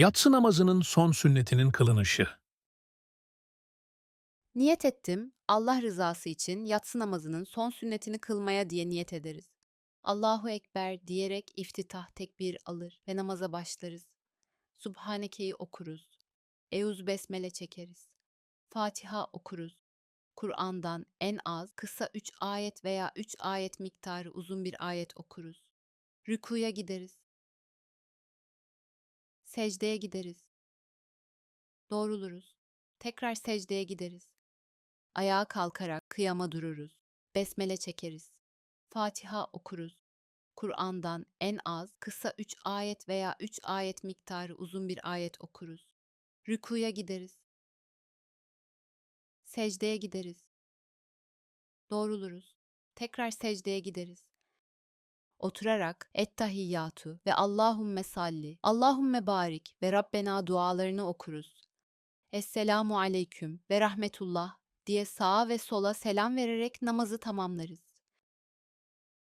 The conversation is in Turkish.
Yatsı namazının son sünnetinin kılınışı. Niyet ettim, Allah rızası için yatsı namazının son sünnetini kılmaya diye niyet ederiz. Allahu Ekber diyerek iftitah tekbir alır ve namaza başlarız. Subhaneke'yi okuruz. Euz besmele çekeriz. Fatiha okuruz. Kur'an'dan en az kısa 3 ayet veya 3 ayet miktarı uzun bir ayet okuruz. Rükuya gideriz. Secdeye gideriz. Doğruluruz. Tekrar secdeye gideriz. Ayağa kalkarak kıyama dururuz. Besmele çekeriz. Fatiha okuruz. Kur'an'dan en az kısa 3 ayet veya 3 ayet miktarı uzun bir ayet okuruz. Rükuya gideriz. Secdeye gideriz. Doğruluruz. Tekrar secdeye gideriz. Oturarak Ettahiyyatu ve Allahümme salli, Allahümme barik ve Rabbena dualarını okuruz. Esselamu aleyküm ve rahmetullah diye sağa ve sola selam vererek namazı tamamlarız.